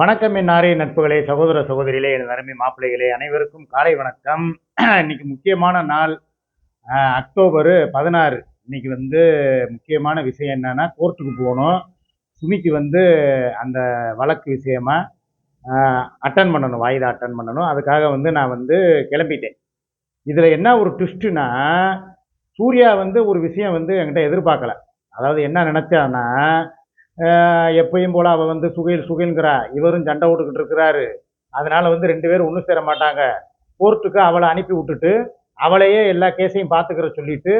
வணக்கம் என் நாரே நட்புகளே சகோதர சகோதரிகளே எனது அருமை மாப்பிள்ளைகளே அனைவருக்கும் காலை வணக்கம். இன்னைக்கு முக்கியமான நாள் அக்டோபரு அக்டோபர் பதினாறு. இன்னைக்கு வந்து முக்கியமான விஷயம் என்னன்னா கோர்ட்டுக்கு போகணும். சுமிக்கு வந்து அந்த வழக்கு விஷயமா அட்டன் பண்ணணும் வாய்தா அட்டன் பண்ணணும். அதுக்காக வந்து நான் வந்து கிளம்பிட்டேன். இதில் என்ன ஒரு ட்விஸ்ட்டுனா சூர்யா வந்து ஒரு விஷயம் வந்து என்கிட்ட எதிர்பார்க்கல. அதாவது என்ன நினச்சான்னா எப்பயும் போல் அவள் வந்து சுகையில் சுகைங்கிறா இவரும் சண்டை விட்டுக்கிட்டு இருக்கிறாரு. அதனால் வந்து ரெண்டு பேரும் ஒன்றும் சேர மாட்டாங்க. கோர்ட்டுக்கு அவளை அனுப்பி விட்டுட்டு அவளையே எல்லா கேஸையும் பார்த்துக்கிற சொல்லிட்டு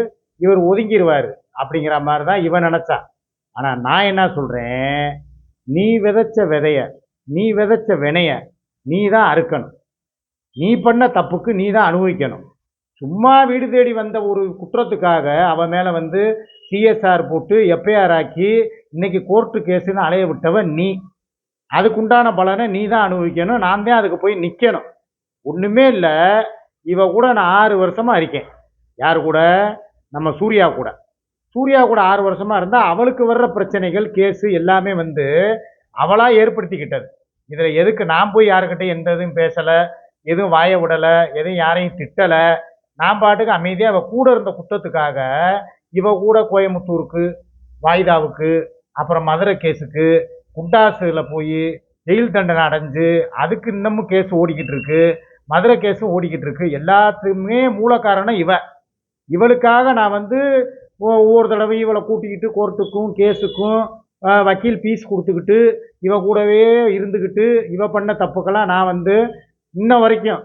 இவர் ஒதுங்கிடுவார் அப்படிங்கிற மாதிரி தான் இவன் நினச்சா ஆனால் நான் என்ன சொல்கிறேன் நீ விதைச்ச விதைய நீ விதைச்ச வினைய நீ தான் அறுக்கணும். நீ பண்ண தப்புக்கு நீ தான் அனுபவிக்கணும். சும்மா வீடு தேடி வந்த ஒரு குற்றத்துக்காக அவன் மேலே வந்து சிஎஸ்ஆர் போட்டு எஃப்ஐஆர் ஆக்கி இன்னைக்கு கோர்ட்டு கேஸுன்னு அலைய விட்டவன் நீ. அதுக்குண்டான பலனை நீ தான் அனுபவிக்கணும் நான் தான் அதுக்கு போய் நிற்கணும் ஒன்றுமே இல்லை இவ கூட நான் ஆறு வருஷமாக இருக்கேன். யார் கூட? நம்ம சூர்யா கூட. சூர்யா கூட ஆறு வருஷமாக இருந்தால் அவளுக்கு வர்ற பிரச்சனைகள் கேஸு எல்லாமே வந்து அவளாக ஏற்படுத்திக்கிட்டது. இதில் எதுக்கு நான் போய் யாருக்கிட்டையும் எந்த இதுவும் பேசலை எதுவும் வாய விடலை எதுவும் யாரையும் திட்டலை நான் பாட்டுக்கு அமைதியாக அவள் கூட இருந்த குற்றத்துக்காக இவ கூட கோயம்புத்தூருக்கு வாய்தாவுக்கு அப்புறம் மதுரை கேஸுக்கு குண்டாசுல போய் ஜெயில் தண்டனை அடைஞ்சு அதுக்கு இன்னமும் கேஸ் ஓடிக்கிட்டு இருக்கு. மதுரை கேஸும் ஓடிக்கிட்டு இருக்கு. எல்லாத்துக்குமே மூல காரணம் இவ. இவளுக்காக நான் வந்து ஒவ்வொரு தடவை இவளை கூட்டிக்கிட்டு கோர்ட்டுக்கும் கேஸுக்கும் வக்கீல் ஃபீஸ் கொடுத்துக்கிட்டு இவ கூடவே இருந்துக்கிட்டு இவ பண்ண தப்புக்கெல்லாம் நான் வந்து இன்ன வரைக்கும்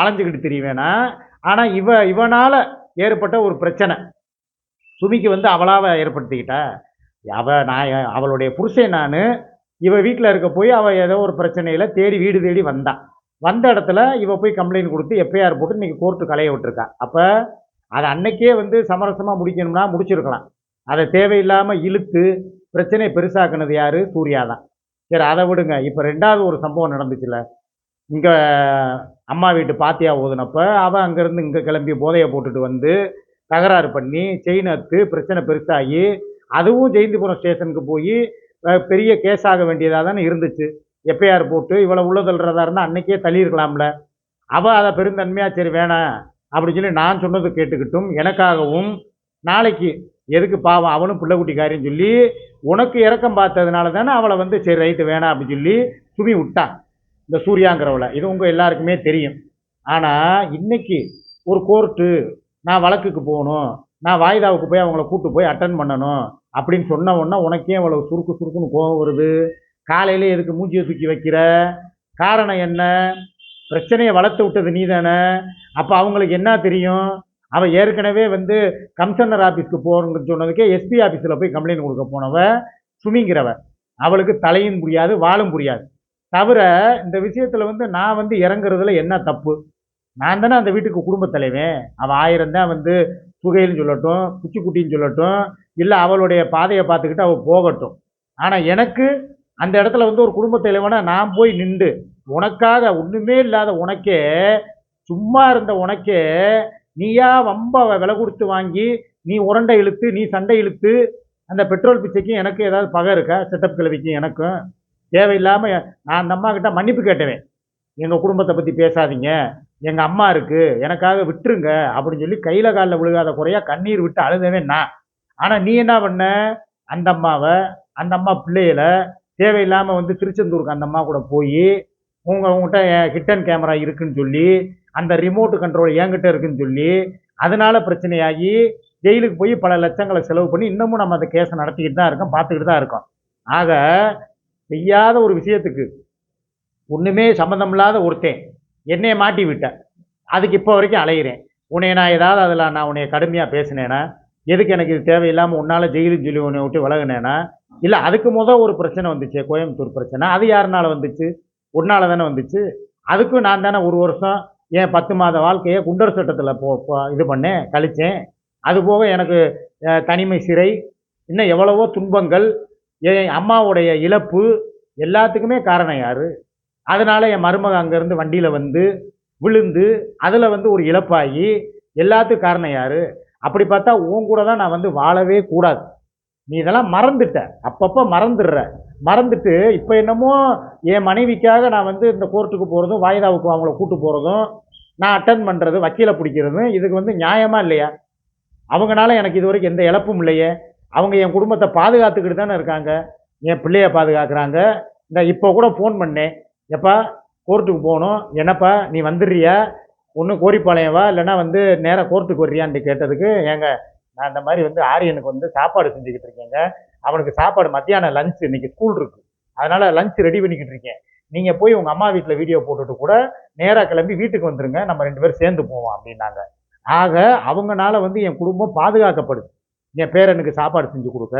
அலைஞ்சிக்கிட்டு அலைஞ்சுக்கிட்டு ஆனால் இவ இவனால் ஏற்பட்ட ஒரு பிரச்சனை. சுமிக்கு வந்து அவளாக ஏற்படுத்திக்கிட்டா. அவள் நான் அவளுடைய புருஷன் நான் இவள் வீட்டில் இருக்க போய் அவள் ஏதோ ஒரு பிரச்சனையில் தேடி வீடு தேடி வந்தான் வந்த இடத்துல இவள் போய் கம்ப்ளைண்ட் கொடுத்து எஃப்ஐஆர் போட்டு இன்னைக்கு கோர்ட்டு களைய விட்டுருக்கா. அப்போ அதை அன்னைக்கே வந்து சமரசமாக முடிக்கணும்னா முடிச்சிருக்கலாம். அதை தேவையில்லாமல் இழுத்து பிரச்சனையை பெருசாக்குனது யார்? சூர்யா தான் சரி அதை விடுங்க. இப்போ ரெண்டாவது ஒரு சம்பவம் நடந்துச்சுல்ல. இங்கே அம்மா வீட்டு பாத்தியா ஊதுனப்போ அவள் அங்கேருந்து இங்கே கிளம்பி போதையை போட்டுட்டு வந்து தகராறு பண்ணி செயின் அத்து பிரச்சனை பெருசாகி அதுவும் ஜெயந்திபுரம் ஸ்டேஷனுக்கு போய் பெரிய கேஸ் ஆக வேண்டியதாக தானே இருந்துச்சு. எப்பயார் போட்டு இவ்வளோ உள்ள தள்ளுறதா இருந்தால் அன்னைக்கே தள்ளியிருக்கலாம்ல. அவள் அதை பெருந்தன்மையாக சரி வேணாம் அப்படின்னு சொல்லி நான் சொன்னது கேட்டுக்கிட்டும் எனக்காகவும் நாளைக்கு எதுக்கு பாவம் அவனும் பிள்ளைக்குட்டிக்காரின்னு சொல்லி உனக்கு இறக்கம் பார்த்ததுனால தானே அவளை வந்து சரி ரைட்டு வேணாம் அப்படி சொல்லி சுமி விட்டான் இந்த சூர்யாங்கிறவளை. இது உங்கள் எல்லாருக்குமே தெரியும். ஆனால் இன்னைக்கு ஒரு கோர்ட்டு நான் வழக்குக்கு போகணும் நான் வாய்தாவுக்கு போய் அவங்கள கூட்டு போய் அட்டன் பண்ணணும் அப்படின்னு சொன்ன உடனே உனக்கே அவ்வளோ சுருக்கு சுருக்குன்னு கோவம் வருது. காலையில் எதுக்கு மூஞ்சியை தூக்கி வைக்கிற? காரணம் என்ன? பிரச்சனையை வளர்த்து விட்டது நீ தானே அப்போ அவங்களுக்கு என்ன தெரியும்? அவள் ஏற்கனவே வந்து கமிஷனர் ஆஃபீஸ்க்கு போகணுன்னு சொன்னதுக்கே எஸ்பி ஆஃபீஸில் போய் கம்ப்ளைண்ட் கொடுக்க போனவ சுமிங்கிறவ. அவளுக்கு தலையும் புரியாது வாழும் புரியாது. தவிர இந்த விஷயத்தில் வந்து நான் வந்து இறங்குறதுல என்ன தப்பு? நான் தானே அந்த வீட்டுக்கு குடும்பத் தலைவன். அவள் ஆயிரம் தான் வந்து சுகைன்னு சொல்லட்டும் குச்சிக்குட்டின்னு சொல்லட்டும் இல்லை அவளுடைய பாதையை பார்த்துக்கிட்டு அவள் போகட்டும். ஆனால் எனக்கு அந்த இடத்துல வந்து ஒரு குடும்பத் தலைவனா நான் போய் நின்று உனக்காக ஒன்றுமே இல்லாத உனக்கே சும்மா இருந்த உனக்கே நீயா வம்ப விலை கொடுத்து வாங்கி நீ உருண்டை இழுத்து நீ சண்டை இழுத்து அந்த பெட்ரோல் பிச்சைக்கும் எனக்கு ஏதாவது பகை இருக்கா? செட்டப் கிழவிக்கும் எனக்கும்? தேவையில்லாமல் நான் அந்த அம்மா கிட்ட மன்னிப்பு கேட்டவேன். எங்கள் குடும்பத்தை பற்றி பேசாதீங்க. எங்கள் அம்மா இருக்குது எனக்காக விட்டுருங்க அப்படின்னு சொல்லி கையில் காலில் விழுகாத குறையாக கண்ணீர் விட்டு அழுதவேன் நான். ஆனால் நீ என்ன பண்ண? அந்த அம்மாவை அந்த அம்மா பிள்ளைகள தேவையில்லாமல் வந்து திருச்செந்தூருக்கு அந்த அம்மா கூட போய் உங்கள் உங்கள்கிட்ட ஹிட்டன் கேமரா இருக்குன்னு சொல்லி அந்த ரிமோட் கண்ட்ரோல் என்கிட்ட இருக்குன்னு சொல்லி அதனால் பிரச்சனையாகி ஜெயிலுக்கு போய் பல லட்சங்களை செலவு பண்ணி இன்னமும் நம்ம அந்த கேஸை நடத்திக்கிட்டு தான் இருக்கோம் பார்த்துக்கிட்டு தான் இருக்கோம். ஆக செய்யாத ஒரு விஷயத்துக்கு ஒன்றுமே சம்மந்தம் இல்லாத ஒருத்தன் என்னையை மாட்டி விட்டேன். அதுக்கு இப்போ வரைக்கும் அலையிறேன். உன்னை நான் ஏதாவது அதில் நான் உன்னைய கடுமையாக பேசினேனா எதுக்கு எனக்கு இது தேவையில்லாமல் உன்னால் ஜெயிலும் சொல்லி உன்னை விட்டு விலகுனேனா இல்லை அதுக்கு முதல் ஒரு பிரச்சனை வந்துச்சு கோயம்புத்தூர் பிரச்சனை. அது யாருனால வந்துச்சு? உன்னால் தானே வந்துச்சு. அதுக்கும் நான் தானே ஒரு வருஷம் என் பத்து மாத வாழ்க்கையை குண்டர் சட்டத்தில் போ இது பண்ணேன் கழிச்சேன். அதுபோக எனக்கு தனிமை சிறை இன்னும் எவ்வளவோ துன்பங்கள் என் அம்மாவுடைய இழப்பு எல்லாத்துக்குமே காரணம் யார்? அதனால் என் மருமக அங்கேருந்து வண்டியில் வந்து விழுந்து அதில் வந்து ஒரு இழப்பாகி எல்லாத்துக்கும் காரணம் யார்? அப்படி பார்த்தா உன் கூட தான் நான் வந்து வாழவே கூடாது. நீ இதெல்லாம் மறந்துட்ட. அப்பப்போ மறந்துடுற. மறந்துட்டு இப்போ என்னமோ என் மனைவிக்காக நான் வந்து இந்த கோர்ட்டுக்கு போகிறதும் வாய்தாவுக்கு அவங்கள கூட்டு போகிறதும் நான் அட்டன் பண்ணுறது வக்கீலை பிடிக்கிறதும் இதுக்கு வந்து நியாயமாக இல்லையா? அவங்களால எனக்கு இது வரைக்கும் எந்த இழப்பும் இல்லையே. அவங்க என் குடும்பத்தை பாதுகாத்துக்கிட்டு தானே இருக்காங்க. என் பிள்ளைய பாதுகாக்கிறாங்க. இந்த இப்போ கூட ஃபோன் பண்ணேன். எப்பா கோர்ட்டுக்கு போகணும். என்னப்பா நீ வந்துடுறியா? ஒன்று கோரிப்பாளையம் வா. இல்லைன்னா வந்து நேராக கோர்ட்டுக்கு வர்றியான்ட்டு கேட்டதுக்கு ஏங்க நான் இந்த மாதிரி வந்து ஆரியனுக்கு வந்து சாப்பாடு செஞ்சுக்கிட்டு இருக்கேங்க. அவனுக்கு சாப்பாடு மத்தியானம் லஞ்ச் இன்னைக்கு ஸ்கூல் இருக்கு. அதனால் லஞ்ச் ரெடி பண்ணிக்கிட்டு இருக்கேன். நீங்கள் போய் உங்கள் அம்மா வீட்டில் வீடியோ போட்டுட்டு கூட நேராக கிளம்பி வீட்டுக்கு வந்துருங்க. நம்ம ரெண்டு பேரும் சேர்ந்து போவோம் அப்படின்னாங்க. ஆக அவங்கனால வந்து என் குடும்பம் பாதுகாக்கப்படுது. என் பேரனுக்கு சாப்பாடு செஞ்சு கொடுக்க.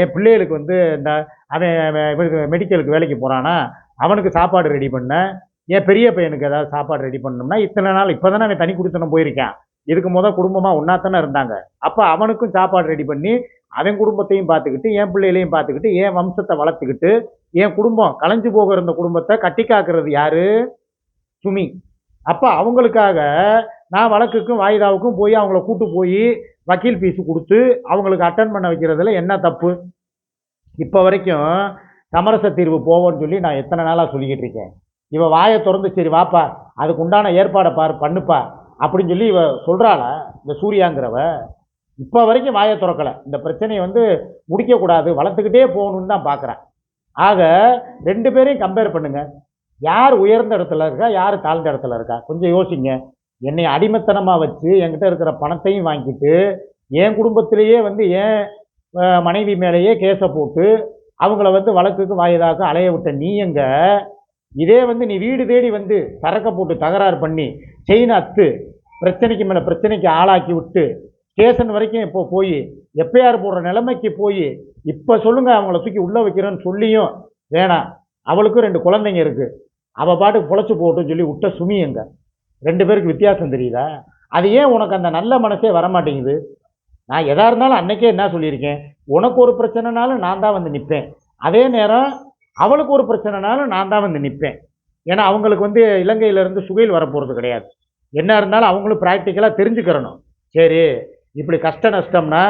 என் பிள்ளைகளுக்கு வந்து இந்த அவன் இவனுக்கு மெடிக்கலுக்கு வேலைக்கு போகிறானா அவனுக்கு சாப்பாடு ரெடி பண்ண. என் பெரிய பையனுக்கு ஏதாவது சாப்பாடு ரெடி பண்ணணும்னா இத்தனை நாள் இப்போ தானே அவன் தனி குடித்தனம் போயிருக்கான். இதுக்கு முதல் குடும்பமாக ஒன்றா தானே இருந்தாங்க. அப்போ அவனுக்கும் சாப்பாடு ரெடி பண்ணி அவன் குடும்பத்தையும் பார்த்துக்கிட்டு என் பிள்ளைகளையும் பார்த்துக்கிட்டு என் வம்சத்தை வளர்த்துக்கிட்டு என் குடும்பம் கலைஞ்சு போக இருந்த குடும்பத்தை கட்டி காக்கிறது யார்? சுமி. அப்போ அவங்களுக்காக நான் வழக்குக்கும் வாய்தாவுக்கும் போய் அவங்கள கூட்டு போய் வக்கீல் ஃபீஸ் கொடுத்து அவங்களுக்கு அட்டன் பண்ண வைக்கிறதுல என்ன தப்பு? இப்போ வரைக்கும் சமரச தீர்வு போவோன்னு சொல்லி நான் எத்தனை நாளாக சொல்லிக்கிட்டு இருக்கேன். இவள் வாயை திறந்து சரி வாப்பா அதுக்கு உண்டான ஏற்பாடை பார் பண்ணுப்பா அப்படின்னு சொல்லி இவ சொல்கிறாள இந்த சூர்யாங்கிறவ. இப்போ வரைக்கும் வாயை திறக்கலை. இந்த பிரச்சனையை வந்து முடிக்கக்கூடாது வளர்த்துக்கிட்டே போகணுன்னு தான் பார்க்குறேன் ஆக ரெண்டு பேரையும் கம்பேர் பண்ணுங்கள் யார் உயர்ந்த இடத்துல இருக்கா யார் தாழ்ந்த இடத்துல இருக்கா? கொஞ்சம் யோசிங்க. என்னை அடிமைத்தனமாக வச்சு என்கிட்ட இருக்கிற பணத்தையும் வாங்கிட்டு என் குடும்பத்திலேயே வந்து என் மனைவி மேலேயே கேஸை போட்டு அவங்கள வந்து வழக்குக்கு வாயதாக அலைய விட்ட நீ எங்க? இதே வந்து நீ வீடு தேடி வந்து சரக்கை போட்டு தகராறு பண்ணி செயின் அத்து பிரச்சனைக்கு மேலே பிரச்சனைக்கு ஆளாக்கி விட்டு ஸ்டேஷன் வரைக்கும் இப்போ போய் எப்பயார் போடுற நிலைமைக்கு போய் இப்போ சொல்லுங்கள் அவங்கள தூக்கி உள்ளே வைக்கிறேன்னு சொல்லியும் வேணாம். அவளுக்கும் ரெண்டு குழந்தைங்க இருக்குது அவள் பாட்டுக்கு பொழைச்சி போட்டுன்னு சொல்லி விட்ட சுமி எங்கே? ரெண்டு பேருக்கு வித்தியாசம் தெரியுதா? அது ஏன் உனக்கு அந்த நல்ல மனசே வரமாட்டேங்குது? நான் எதாக இருந்தாலும் அன்னைக்கே என்ன சொல்லியிருக்கேன்? உனக்கு ஒரு பிரச்சனைனாலும் நான் தான் வந்து நிற்பேன் அதே நேரம் அவளுக்கு ஒரு பிரச்சனைனாலும் நான் தான் வந்து நிற்பேன் ஏன்னா அவங்களுக்கு வந்து இலங்கையிலேருந்து சுகையில் வரப்போகிறது கிடையாது. என்ன இருந்தாலும் அவங்களும் ப்ராக்டிக்கலாக தெரிஞ்சுக்கிறணும். சரி இப்படி கஷ்ட நஷ்டம்னா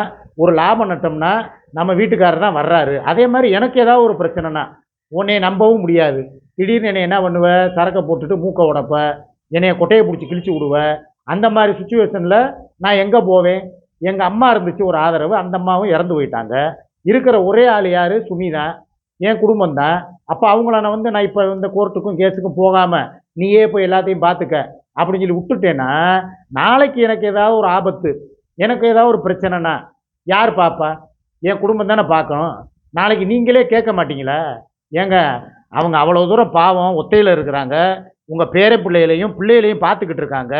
ஒரு லாபம் நட்டம்னா நம்ம வீட்டுக்காரர் தான் வர்றாரு. அதே மாதிரி எனக்கு ஏதாவது ஒரு பிரச்சனைனா உன்னைய நம்பவும் முடியாது. திடீர்னு என்னை என்ன பண்ணுவேன் சரக்கை போட்டுட்டு மூக்கை உடப்ப. என்னைய கொட்டையை பிடிச்சி கிழிச்சு விடுவ அந்த மாதிரி சுச்சுவேஷனில் நான் எங்கே போவேன்? எங்கள் அம்மா இருந்துச்சு ஒரு ஆதரவு அந்த அம்மாவும் இறந்து போயிட்டாங்க. இருக்கிற ஒரே ஆள் யார்? சுமி தான் என் குடும்பம் தான். அப்போ அவங்கள நான் வந்து நான் இப்போ இந்த கோர்ட்டுக்கும் கேஸுக்கும் போகாமல் நீயே போய் எல்லாத்தையும் பார்த்துக்க அப்படின்னு சொல்லி விட்டுட்டேன்னா நாளைக்கு எனக்கு ஏதாவது ஒரு ஆபத்து எனக்கு ஏதாவது ஒரு பிரச்சனைனா யார் பாப்பா? என் குடும்பம் தானே பார்க்கணும் நாளைக்கு நீங்களே கேட்க மாட்டீங்களா? ஏங்க அவங்க அவ்வளோ தூரம் பாவம் ஒத்தையில் இருக்கிறாங்க. உங்கள் பேர பிள்ளைகளையும் பிள்ளைகளையும் பார்த்துக்கிட்டு இருக்காங்க.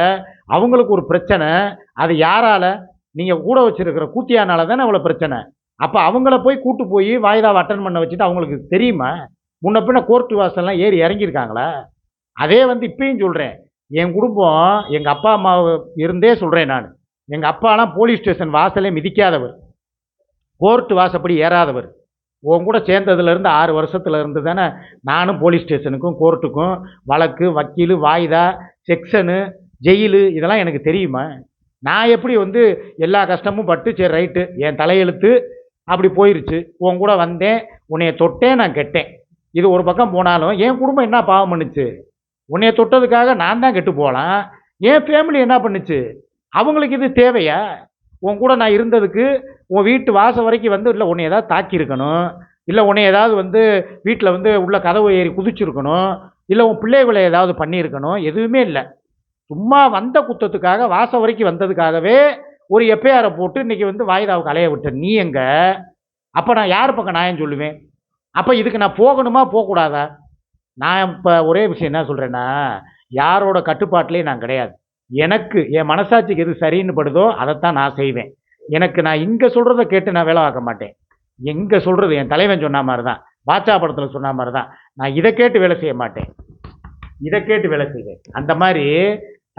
அவங்களுக்கு ஒரு பிரச்சனை. அது யாரால்? நீங்கள் கூட வச்சுருக்கிற கூத்தியானால தானே அவ்வளோ பிரச்சனை. அப்போ அவங்கள போய் கூட்டு போய் வாய்தாவை அட்டன் பண்ண வச்சுட்டு அவங்களுக்கு தெரியுமா? முன்ன பின்ன கோர்ட்டு வாசல்லாம் ஏறி இறங்கியிருக்காங்களா? அதே வந்து இப்பயும் சொல்கிறேன் என் குடும்பம் எங்கள் அப்பா அம்மா இருந்தே சொல்கிறேன் நான். எங்கள் அப்பாலாம் போலீஸ் ஸ்டேஷன் வாசலே மிதிக்காதவர். கோர்ட்டு வாசப்படி ஏறாதவர். உன் கூட சேர்ந்ததுலேருந்து ஆறு வருஷத்துல இருந்து தானே நானும் போலீஸ் ஸ்டேஷனுக்கும் கோர்ட்டுக்கும் வழக்கு வக்கீல் வாய்தா செக்ஷனு ஜெயிலு இதெல்லாம் எனக்கு தெரியுமா? நான் எப்படி வந்து எல்லா கஷ்டமும் பட்டு சரி ரைட்டு என் தலையெழுத்து அப்படி போயிருச்சு உன் கூட வந்தேன் உன்னைய தொட்டேன் நான் கெட்டேன். இது ஒரு பக்கம் போனாலும் என் குடும்பம் என்ன பாவம் பண்ணுச்சு? உன்னைய தொட்டதுக்காக நான் தான் கெட்டு போகலாம். என் ஃபேமிலி என்ன பண்ணுச்சு? அவங்களுக்கு இது தேவையா? உன் கூட நான் இருந்ததுக்கு உன் வீட்டு வாசல் வரைக்கும் வந்து இல்லை உன்னை ஏதாவது தாக்கியிருக்கணும். இல்லை உன்னை ஏதாவது வந்து வீட்டில் வந்து உள்ள கதவு ஏறி குதிச்சிருக்கணும். இல்லை உன் பிள்ளைகளை ஏதாவது பண்ணியிருக்கணும். எதுவுமே இல்லை. சும்மா வந்த குத்தத்துக்காக வாசல் வரைக்கும் வந்ததுக்காகவே ஒரு எஃப்ஐஆரை போட்டு இன்றைக்கி வந்து வாய்தாவுக்கு அலைய விட்டேன் நீ எங்கே? அப்போ நான் யார் பக்கம் நியாயம் சொல்லுவேன்? அப்போ இதுக்கு நான் போகணுமா போகக்கூடாதா? நான் இப்போ ஒரே விஷயம் என்ன சொல்கிறேன்னா யாரோட கட்டுப்பாட்டிலே நான் கிடையாது. எனக்கு என் மனசாட்சிக்கு எது சரின்னு படுதோ அதைத்தான் நான் செய்வேன். எனக்கு நான் இங்கே சொல்கிறத கேட்டு நான் வேலை ஆக்க மாட்டேன். எங்கே சொல்கிறது என் தலைவன் சொன்ன மாதிரி தான் பாட்சா படத்தில் சொன்ன மாதிரி தான் நான் இதை கேட்டு வேலை செய்ய மாட்டேன். இதை கேட்டு வேலை செய்வேன். அந்த மாதிரி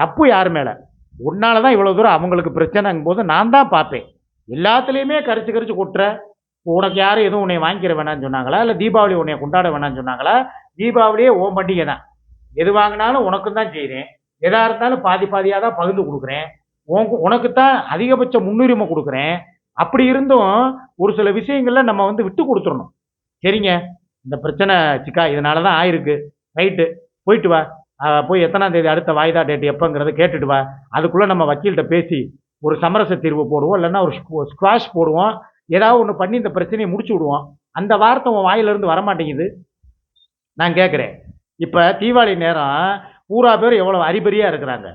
தப்பு யார் மேலே? உன்னால தான் இவ்வளோ தூரம் அவங்களுக்கு பிரச்சனைங்கும் போது நான் தான் பார்ப்பேன். எல்லாத்துலேயுமே கரிச்சு கரிச்சு கொட்டுற உனக்கு யாரும் எதுவும் உன்னை வாங்கிக்கிற வேணாம்னு சொன்னாங்களா? இல்லை தீபாவளி உன்னை கொண்டாட வேணாம்னு சொன்னாங்களா? தீபாவளியே ஓ பண்டிகை தான் எது வாங்கினாலும் உனக்கும் தான் செய்கிறேன் எதா இருந்தாலும் பாதி பாதியாக தான் பகிர்ந்து கொடுக்குறேன். உனக்கு உனக்கு தான் அதிகபட்ச முன்னுரிமை கொடுக்குறேன். அப்படி இருந்தும் ஒரு சில விஷயங்கள்ல நம்ம வந்து விட்டு கொடுத்துடணும் சரிங்க? இந்த பிரச்சனை சிக்கா இதனால தான் ஆயிருக்கு. ரைட்டு போயிட்டு வா. போய் எத்தனாம் தேதி அடுத்த வாய்தா டேட் எப்போங்கிறத கேட்டுட்டு வா. அதுக்குள்ளே நம்ம வக்கீல்கிட்ட பேசி ஒரு சமரச தீர்வு போடுவோம். இல்லைன்னா ஒரு ஸ்குவாஷ் போடுவோம். ஏதாவது ஒன்று பண்ணி இந்த பிரச்சனையை முடிச்சு விடுவோம். அந்த வார்த்தை உன் வாயிலிருந்து வரமாட்டேங்குது. நான் கேட்குறேன் இப்போ தீபாவளி நேரம் பூரா பேர் எவ்வளோ அறிபறியாக இருக்கிறாங்க.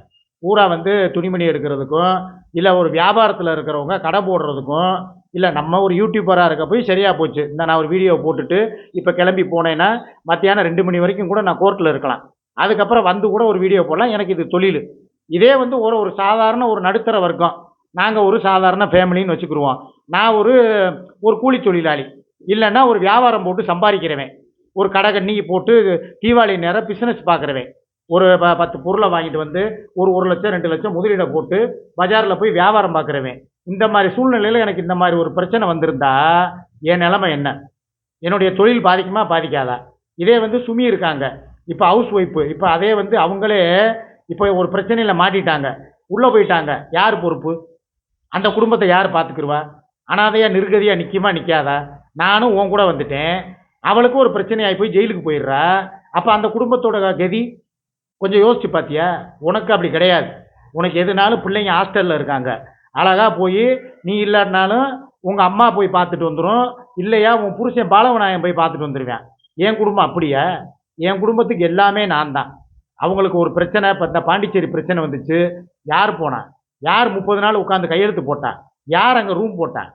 பூரா வந்து துணிமணி எடுக்கிறதுக்கும் இல்லை ஒரு வியாபாரத்தில் இருக்கிறவங்க கடை போடுறதுக்கும் இல்லை நம்ம ஒரு யூடியூபராக இருக்க போய் சரியாக போச்சு. இந்த நான் ஒரு வீடியோ போட்டுட்டு இப்போ கிளம்பி போனேன்னா மத்தியானம் ரெண்டு மணி வரைக்கும் கூட நான் கோர்ட்டில் இருக்கலாம். அதுக்கப்புறம் வந்து கூட ஒரு வீடியோ போடலாம். எனக்கு இது தொழில். இதே வந்து ஒரு ஒரு சாதாரண ஒரு நடுத்தர வர்க்கம். நாங்கள் ஒரு சாதாரண ஃபேமிலின்னு வச்சுக்கிருவோம். நான் ஒரு ஒரு கூலி தொழிலாளி. இல்லைன்னா ஒரு வியாபாரம் போட்டு சம்பாதிக்கிறவன். ஒரு கடை கண்ணிக்கு போட்டு தீபாவளி நேரம் பிஸ்னஸ் பார்க்குறவன் ஒரு ப பத்து பொருளை வாங்கிட்டு வந்து ஒரு ஒரு லட்சம் ரெண்டு லட்சம் முதலீடை போட்டு பஜாரில் போய் வியாபாரம் பார்க்குறவன் இந்த மாதிரி சூழ்நிலையில் எனக்கு இந்த மாதிரி ஒரு பிரச்சனை வந்திருந்தா என் நிலமை என்ன? என்னுடைய தொழில் பாதிக்குமா? பாதிக்காதா? இதே வந்து சுமி இருக்காங்க. இப்போ ஹவுஸ் ஒய்ஃபு இப்போ அதே வந்து அவங்களே இப்போ ஒரு பிரச்சனையில் மாட்டிட்டாங்க. உள்ளே போயிட்டாங்க. யார் பொறுப்பு? அந்த குடும்பத்தை யார் பார்த்துக்குருவா அனாதையாக நிர்கதியாக நிற்குமா நிற்காதா நானும் உன் கூட வந்துட்டேன். அவளுக்கும் ஒரு பிரச்சனையாகி போய் ஜெயிலுக்கு போயிடுறா. அப்போ அந்த குடும்பத்தோட கதி கொஞ்சம் யோசிச்சு பார்த்தியா உனக்கு அப்படி கிடையாது. உனக்கு எதுனாலும் பிள்ளைங்க ஹாஸ்டலில் இருக்காங்க. அழகாக போய் நீ இல்லாட்டினாலும் உங்கள் அம்மா போய் பார்த்துட்டு வந்துடும் இல்லையா உன் புருஷன் பாலவநாயகம் போய் பார்த்துட்டு வந்துடுவேன் என் குடும்பம் அப்படியா? என் குடும்பத்துக்கு எல்லாமே நான் தான். அவங்களுக்கு ஒரு பிரச்சனை இப்போ இந்த பாண்டிச்சேரி பிரச்சனை வந்துச்சு. யார் போனான் யார் முப்பது நாள் உட்காந்து கையெழுத்து போட்டான் யார் அங்கே ரூம் போட்டான்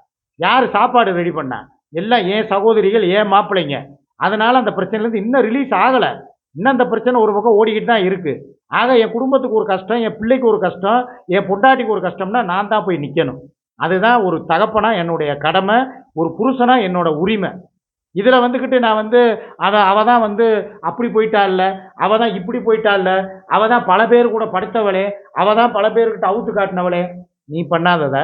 யார் சாப்பாடு ரெடி பண்ணான் எல்லாம் என் சகோதரிகள் ஏன் மாப்பிள்ளைங்க. அதனால் அந்த பிரச்சனைலேருந்து இன்னும் ரிலீஸ் ஆகலை. இன்னும் அந்த பிரச்சனை ஒரு பக்கம் ஓடிக்கிட்டு தான் இருக்குது ஆக என் குடும்பத்துக்கு ஒரு கஷ்டம் என் பிள்ளைக்கு ஒரு கஷ்டம் என் பொண்டாட்டிக்கு ஒரு கஷ்டம்னா நான் தான் போய் நிற்கணும் அதுதான் ஒரு தகப்பனா என்னுடைய கடமை ஒரு புருஷனா என்னோட உரிமை. இதில் வந்துக்கிட்டு நான் வந்து அதை அவள் தான் வந்து அப்படி போயிட்டா இல்லை அவள் தான் இப்படி போயிட்டா இல்லை அவள் தான் பல பேர் கூட படுத்தவளே அவள் தான் பல பேர்கிட்ட அவுத்து காட்டினவளே நீ பண்ணாதத.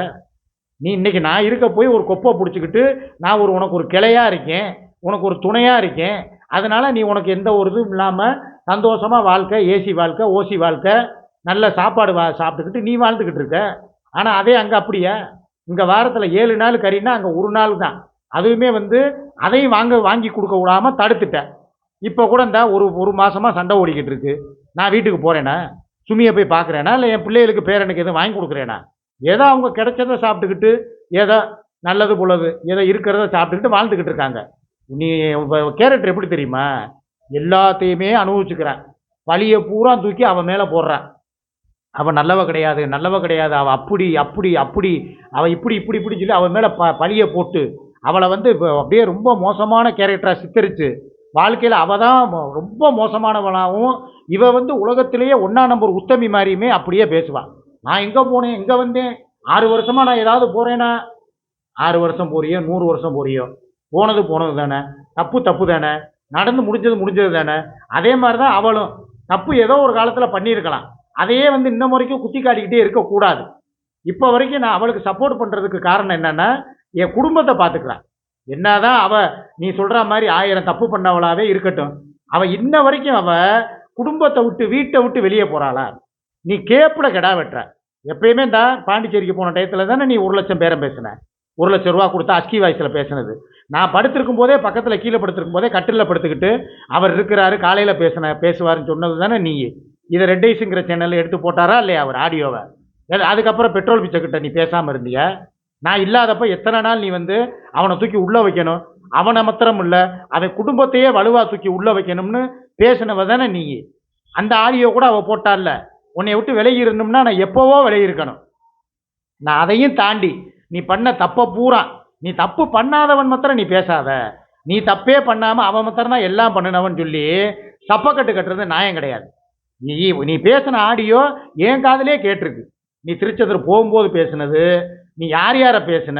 நீ இன்றைக்கி நான் இருக்க போய் ஒரு கொப்பை பிடிச்சிக்கிட்டு நான் ஒரு உனக்கு ஒரு கிளையாக இருக்கேன் உனக்கு ஒரு துணையாக இருக்கேன் அதனால் நீ உனக்கு எந்த ஒரு இதுவும் இல்லாமல் சந்தோஷமாக வாழ்க்கை ஏசி வாழ்க்கை ஓசி வாழ்க்கை நல்ல சாப்பாடு வா சாப்பிட்டுக்கிட்டு நீ வாழ்ந்துக்கிட்டு இருக்க. ஆனால் அதே அங்கே அப்படியே? இங்கே வாரத்தில் ஏழு நாள் கறின்னா அங்கே ஒரு நாள் தான். அதுவுமே வந்து அதையும் வாங்க வாங்கி கொடுக்க விடாம தடுத்துட்டேன் இப்போ கூட இந்த ஒரு ஒரு மாதமாக சண்டை ஓடிக்கிட்டு இருக்கு. நான் வீட்டுக்கு போகிறேன்னா சுமியை போய் பார்க்குறேனா இல்லை என் பிள்ளைகளுக்கு பேரனுக்கு எதுவும் வாங்கி கொடுக்குறேனா? ஏதோ அவங்க கிடைச்சதை சாப்பிட்டுக்கிட்டு ஏதோ நல்லது புள்ளது ஏதோ இருக்கிறத சாப்பிட்டுக்கிட்டு வாழ்ந்துக்கிட்டு இருக்காங்க. நீ கேரக்டர் எப்படி தெரியுமா? எல்லாத்தையுமே அனுபவிச்சுக்கிறான். வழியை பூரா தூக்கி அவன் மேலே போடுறான். அவன் நல்லவ கிடையாது நல்லவ கிடையாது அவள் அப்படி அப்படி அப்படி அவள் இப்படி இப்படி இப்படி சொல்லி அவன் மேலே ப பழியை போட்டு அவளை வந்து இப்போ அப்படியே ரொம்ப மோசமான கேரக்டராக சித்தரித்து வாழ்க்கையில் அவள் தான் ரொம்ப மோசமானவளாகவும் இவ வந்து உலகத்திலேயே ஒன்றா நம்பர் உத்தமி மாதிரியுமே அப்படியே பேசுவாள் நான் எங்கே போனேன் எங்கே வந்தேன் ஆறு வருஷமாக நான் ஏதாவது போகிறேன்னா ஆறு வருஷம் போறியோ நூறு வருஷம் போறியோ? போனது போனது தானே தப்பு தப்பு தானே நடந்து முடிஞ்சது முடிஞ்சது தானே அதே மாதிரி தான் அவளும். தப்பு ஏதோ ஒரு காலத்தில் பண்ணியிருக்கலாம். அதையே வந்து இன்னும் வரைக்கும் குத்தி காட்டிக்கிட்டே இருக்கக்கூடாது. இப்போ வரைக்கும் நான் அவளுக்கு சப்போர்ட் பண்ணுறதுக்கு காரணம் என்னன்னா என் குடும்பத்தை பார்த்துக்கிறான் என்னதான் அவள் நீ சொல்கிற மாதிரி ஆயிரம் தப்பு பண்ணவளாவே இருக்கட்டும். அவள் இன்ன வரைக்கும் அவள் குடும்பத்தை விட்டு வீட்டை விட்டு வெளியே போகிறாளா நீ கேப்பில் கெடா வெட்டுற. எப்பயுமே தான் பாண்டிச்சேரிக்கு போன டயத்தில் தானே நீ ஒரு லட்சம் பேரம் பேசின. ஒரு லட்சம் ரூபா கொடுத்தா அஸ்கி வாய்ஸில் பேசுனது. நான் படுத்திருக்கும் போதே பக்கத்தில் கீழே படுத்திருக்கும் போதே கட்டிலில் படுத்துக்கிட்டு அவர் இருக்கிறாரு காலையில் பேசின பேசுவாருன்னு சொன்னது தானே நீ இதை ரெட் ஐஸுங்கிற சேனலில் எடுத்து போட்டாரா இல்லையா அவர் ஆடியோவை? அதுக்கப்புறம் பெட்ரோல் பிச்சைக்கிட்ட நீ பேசாமல் இருந்தீங்க நான் இல்லாதப்போ எத்தனை நாள் நீ வந்து அவனை தூக்கி உள்ளே வைக்கணும்? அவனை மாத்திரம் இல்லை அவன் குடும்பத்தையே வலுவாக தூக்கி உள்ளே வைக்கணும்னு பேசினவ தானே நீ அந்த ஆடியோ கூட அவள் போட்டால்ல உன்னை விட்டு விலகி இருந்தோம்னா நான் எப்போவோ விலகி இருக்கணும் நான் அதையும் தாண்டி நீ பண்ண தப்பை பூரா. நீ தப்பு பண்ணாதவன் மாத்திரம் நீ பேசாத. நீ தப்பே பண்ணாமல் அவன் மாத்திரம் தான் எல்லாம் பண்ணினவன் சொல்லி சப்பக்கட்டு கட்டுறது நியாயம் கிடையாது. நீ நீ பேசின ஆடியோ என் காதலே கேட்டிருக்கு. நீ திருச்செந்தூர் போகும்போது பேசுனது நீ யார் யாரை பேசின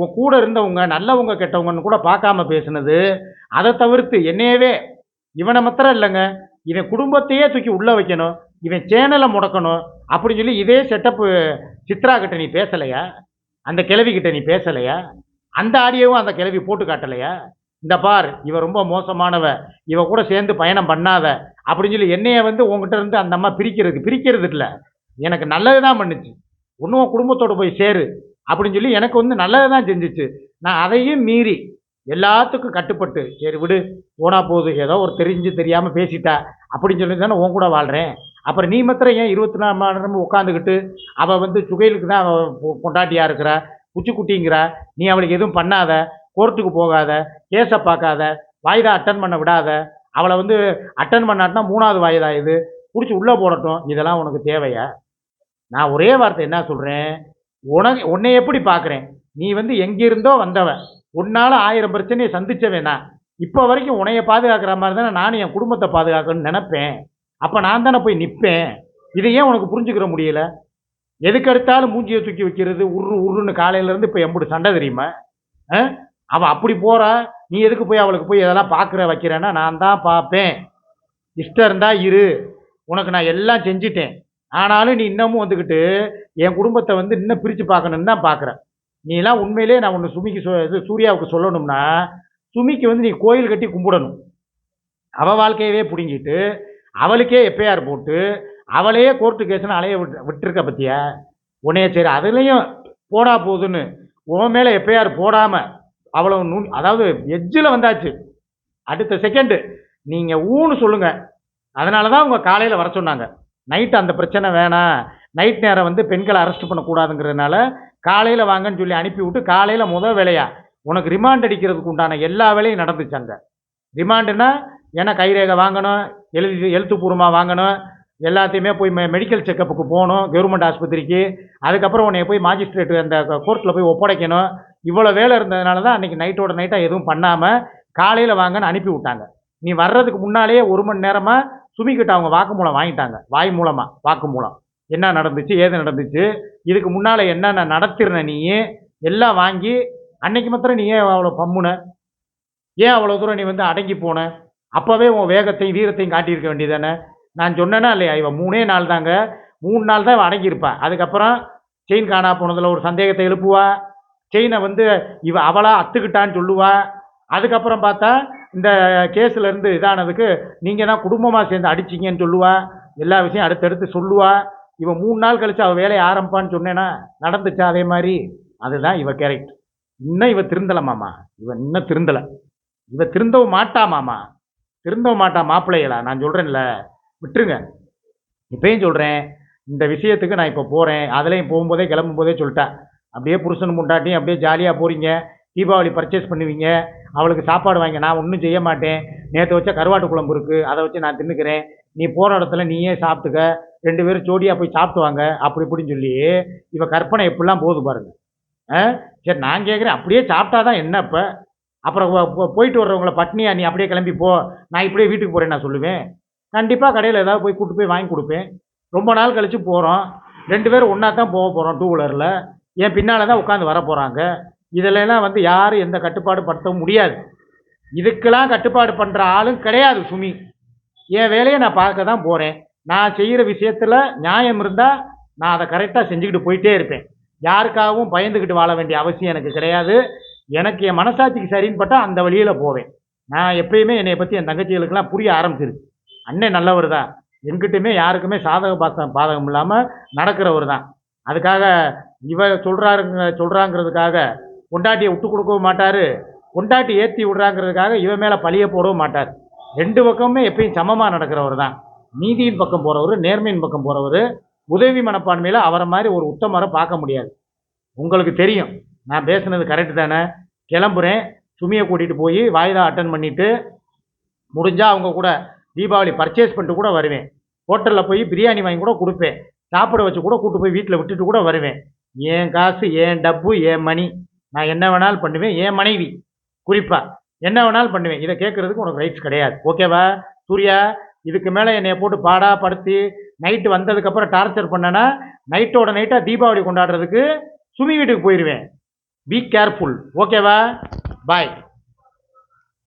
உன் கூட இருந்தவங்க நல்லவங்க கெட்டவங்கன்னு கூட பார்க்காம பேசுனது அதை தவிர்த்து என்னையவே இவனை மாத்திரம் இல்லைங்க. இவன் குடும்பத்தையே தூக்கி உள்ளே வைக்கணும். இவன் சேனலை முடக்கணும். அப்படின்னு சொல்லி இதே செட்டப்பு சித்ரா கிட்ட நீ பேசலையா? அந்த கிழவி கிட்ட நீ பேசலையா? அந்த ஆடியோவும் அந்த கிழவி போட்டு காட்டலையா? இந்த பார் இவ ரொம்ப மோசமானவ இவ கூட சேர்ந்து பயணம் பண்ணாத அப்படின்னு சொல்லி என்னைய வந்து உங்ககிட்ட இருந்து அந்த அம்மா பிரிக்கிறது பிரிக்கிறது இல்லை. எனக்கு நல்லது தான் பண்ணுச்சு. இன்னும் குடும்பத்தோடு போய் சேரு அப்படின்னு சொல்லி எனக்கு வந்து நல்லது தான் செஞ்சுச்சு. நான் அதையும் மீறி எல்லாத்துக்கும் கட்டுப்பட்டு சரி விடு போனால் போகுது ஏதோ ஒரு தெரிஞ்சு தெரியாமல் பேசிட்டா அப்படின்னு சொல்லி தானே உன் கூட வாழ்கிறேன் அப்புறம் நீ மாத்திரம் ஏன் இருபத்தி நாலு மணி நேரமும் உட்காந்துக்கிட்டு அவள் வந்து சுகைலுக்கு தான் அவள் பொண்டாட்டியாக இருக்கிற குச்சிக்குட்டிங்கிற நீ அவளுக்கு எதுவும் பண்ணாத கோர்ட்டுக்கு போகாத கேஸை பார்க்காத வாய்தா அட்டன் பண்ண விடாத அவளை வந்து அட்டன் பண்ணாட்டினா மூணாவது வாய்தா இது பிடிச்சி உள்ளே போடட்டும் இதெல்லாம் உனக்கு தேவையா? நான் ஒரே வார்த்தை என்ன சொல்கிறேன் உனக்கு உன்னை எப்படி பார்க்குறேன்? நீ வந்து எங்கிருந்தோ வந்தவன் உன்னால் ஆயிரம் பிரச்சனையை சந்திச்சவேனா இப்போ வரைக்கும் உன்னைய பாதுகாக்கிற மாதிரி தானே நானும் என் குடும்பத்தை பாதுகாக்கணும்னு நினப்பேன். அப்போ நான் தானே போய் நிற்பேன் இதை ஏன் உனக்கு புரிஞ்சுக்கிற முடியல? எதுக்கு எடுத்தாலும் மூஞ்சியை தூக்கி வைக்கிறது உரு உருன்னு காலையிலேருந்து இப்போ எம்புட்டு சண்டை தெரியுமா? அவள் அப்படி போகிறா நீ எதுக்கு போய் அவளுக்கு போய் இதெல்லாம் பார்க்குற வைக்கிறேன்னா நான் தான் பார்ப்பேன் இஷ்டம் இருந்தால் இரு. உனக்கு நான் எல்லாம் செஞ்சிட்டேன். ஆனாலும் நீ இன்னமும் வந்துக்கிட்டு என் குடும்பத்தை வந்து இன்னும் பிரித்து பார்க்கணுன்னு தான் பார்க்குறேன் நீலாம் உண்மையிலே நான் ஒன்று சுமிக்கு சொ இது சூர்யாவுக்கு சொல்லணும்னா சுமிக்கு வந்து நீ கோயில் கட்டி கும்பிடணும். அவள் வாழ்க்கையவே பிடுங்கிட்டு அவளுக்கே எஃப்ஐஆர் போட்டு அவளையே கோர்ட்டு கேஸ்னு அலைய விட்டு விட்டுருக்க பற்றியா உன்னைய சரி அதுலேயும் போடா போகுதுன்னு உன் மேலே எஃப்ஐஆர் போடாமல் அவ்வளோ நூ அதாவது எஜ்ஜில் வந்தாச்சு. அடுத்த செகண்டு நீங்கள் ஊன்னு சொல்லுங்கள் அதனால தான் உங்கள் காலையில் வர சொன்னாங்க. நைட்டு அந்த பிரச்சனை வேணாம். நைட் நேரம் வந்து பெண்களை அரெஸ்ட் பண்ணக்கூடாதுங்கிறதுனால காலையில் வாங்கன்னு சொல்லி அனுப்பி விட்டு காலையில் முதல் வேலையா? உனக்கு ரிமாண்ட் அடிக்கிறதுக்கு உண்டான எல்லா வேலையும் நடந்துச்சு அங்கே. ரிமாண்டுனா ஏன்னா கைரேகை வாங்கணும்? எழுதி எழுத்துப்பூர்வமாக வாங்கணும். எல்லாத்தையுமே போய் மெ மெடிக்கல் செக்கப்புக்கு போகணும் கவர்மெண்ட் ஆஸ்பத்திரிக்கு. அதுக்கப்புறம் உன்னை போய் மாஜிஸ்ட்ரேட் அந்த கோர்ட்டில் போய் ஒப்படைக்கணும். இவ்வளோ வேலை இருந்ததுனால தான் அன்றைக்கி நைட்டோட நைட்டாக எதுவும் பண்ணாமல் காலையில் வாங்கன்னு அனுப்பி விட்டாங்க. நீ வர்றதுக்கு முன்னாலேயே ஒரு மணி நேரமாக சுமிக்கிட்ட அவங்க வாக்குமூலம் வாங்கிட்டாங்க. வாய் மூலமாக வாக்குமூலம். என்ன நடந்துச்சு ஏது நடந்துச்சு இதுக்கு முன்னால் என்னென்ன நடத்திருந்த நீ எல்லாம் வாங்கி அன்னைக்கு மாத்திரம் நீ ஏன் அவ்வளோ பம்முன? ஏன் அவ்வளோ தூரம் நீ வந்து அடங்கி போன? அப்போவே உன் வேகத்தையும் வீரத்தையும் காட்டியிருக்க வேண்டியதானே நான் சொன்னேன்னா இல்லையா? இவன் மூணே நாள் தாங்க. மூணு நாள் தான் இவன் அதுக்கப்புறம் செயின் காணா போனதில் ஒரு சந்தேகத்தை எழுப்புவா. செயினை வந்து இவ அவளாக அத்துக்கிட்டான்னு சொல்லுவா. அதுக்கப்புறம் பார்த்தா இந்த கேஸ்லேருந்து இதானதுக்கு நீங்கள் தான் குடும்பமாக சேர்ந்து அடிச்சிங்கன்னு சொல்லுவா. எல்லா விஷயம் அடுத்தடுத்து சொல்லுவா. இவன் மூணு நாள் கழிச்சு அவள் வேலையை ஆரம்பிப்பான்னு சொன்னேன்னா நடந்துச்சா அதே மாதிரி? அதுதான் இவ கேரக்டர் இன்னும் இவ திருந்தலை மாமா. இவன் இன்னும் திருந்தலை. இவ திருந்தவும் மாட்டா மாமா. திரும்ப மாட்டான் மாப்பிள்ளைகளா? நான் சொல்கிறேன்ல விட்டுருங்க. இப்பயும் சொல்கிறேன் இந்த விஷயத்துக்கு நான் இப்போ போகிறேன் அதுலேயும் போகும்போதே கிளம்பும்போதே சொல்லிட்டேன் அப்படியே புருஷன் முண்டாட்டியும் அப்படியே ஜாலியாக போகிறீங்க தீபாவளி பர்ச்சேஸ் பண்ணுவீங்க. அவளுக்கு சாப்பாடு வாங்க நான் ஒன்றும் செய்ய மாட்டேன். நேற்று வச்ச கருவாட்டு குழம்பு இருக்குது அதை வச்சு நான் தின்னுக்கிறேன். நீ போகிற இடத்துல நீயே சாப்பிட்டுக்க. ரெண்டு பேரும் ஜோடியாக போய் சாப்பிட்டு வாங்க அப்படி இப்படின்னு சொல்லி இவன் கற்பனை எப்படிலாம் போகுது பாருங்க. ஆ? சரி நான் கேட்குறேன் அப்படியே சாப்பிட்டா தான் என்ன இப்போ அப்புறம் போ- போயிட்டு வர்றவங்கள பட்னியா நீ அப்படியே கிளம்பி போ. நான் இப்படியே வீட்டுக்கு போகிறேன் நான் சொல்லுவேன். கண்டிப்பாக கடையில் ஏதாவது போய் கூட்டு போய் வாங்கி கொடுப்பேன். ரொம்ப நாள் கழித்து போகிறோம் ரெண்டு பேரும் ஒன்றா தான் போக போகிறோம் டூ வீலரில் என் பின்னால் தான் உட்காந்து வர போகிறாங்க இதிலலாம் வந்து யாரும் எந்த கட்டுப்பாடு படுத்தவும் முடியாது. இதுக்கெல்லாம் கட்டுப்பாடு பண்ணுற ஆளும் கிடையாது சுமி. என் வேலையை நான் பார்க்க தான் போகிறேன் நான் செய்கிற விஷயத்தில் நியாயம் இருந்தால் நான் அதை கரெக்டாக செஞ்சுக்கிட்டு போயிட்டே இருப்பேன். யாருக்காகவும் பயந்துக்கிட்டு வாழ வேண்டிய அவசியம் எனக்கு கிடையாது. எனக்கு என் மனசாட்சிக்கு சரின்னு பட்டா அந்த வழியில் போவேன். நான் எப்பயுமே என்னை பற்றி என் தங்கச்சிகளுக்கெல்லாம் புரிய ஆரம்பிச்சிருச்சு. அண்ணன் நல்லவர் தான். எங்கிட்டுமே யாருக்குமே சாதக பாசம் பாதகம் இல்லாமல் நடக்கிறவர் தான். அதுக்காக இவ சொல்கிறாருங்க சொல்கிறாங்கிறதுக்காக பொண்டாட்டியை விட்டு கொடுக்கவும் மாட்டார். பொண்டாட்டி ஏற்றி விடுறாங்கிறதுக்காக இவன் மேலே பழிய போடவும் மாட்டார். ரெண்டு பக்கமுமே எப்பயும் சமமாக நடக்கிறவர் தான். நீதியின் பக்கம் போகிறவர் நேர்மையின் பக்கம் போகிறவர் உதவி மனப்பான்மையில் அவரை மாதிரி ஒரு உத்தமரை பார்க்க முடியாது. உங்களுக்கு தெரியும். நான் பேசுனது கரெக்டு தானே? கிளம்புறேன். சுமியை கூட்டிகிட்டு போய் வாய்தா அட்டன் பண்ணிவிட்டு முடிஞ்சால் அவங்க கூட தீபாவளி பர்ச்சேஸ் பண்ணிட்டு கூட வருவேன். ஹோட்டலில் போய் பிரியாணி வாங்கி கூட கொடுப்பேன். சாப்பிட வச்சு கூட கூட்டு போய் வீட்டில் விட்டுட்டு கூட வருவேன். என் காசு என் டப்பு என் மணி நான் என்ன வேணாலும் பண்ணுவேன். என் மனைவி. குறிப்பாக என்ன வேணாலும் பண்ணுவேன். இதை கேட்குறதுக்கு உனக்கு ரைட்ஸ் கிடையாது. ஓகேவா சூர்யா இதுக்கு மேலே என்னை போட்டு பாடா படுத்தி நைட்டு வந்ததுக்கப்புறம் டார்ச்சர் பண்ணனா நைட்டோட நைட்டாக தீபாவளி கொண்டாடுறதுக்கு சுமி வீட்டுக்கு போயிடுவேன் பி கேர்ஃபுல் ஓகேவா பாய்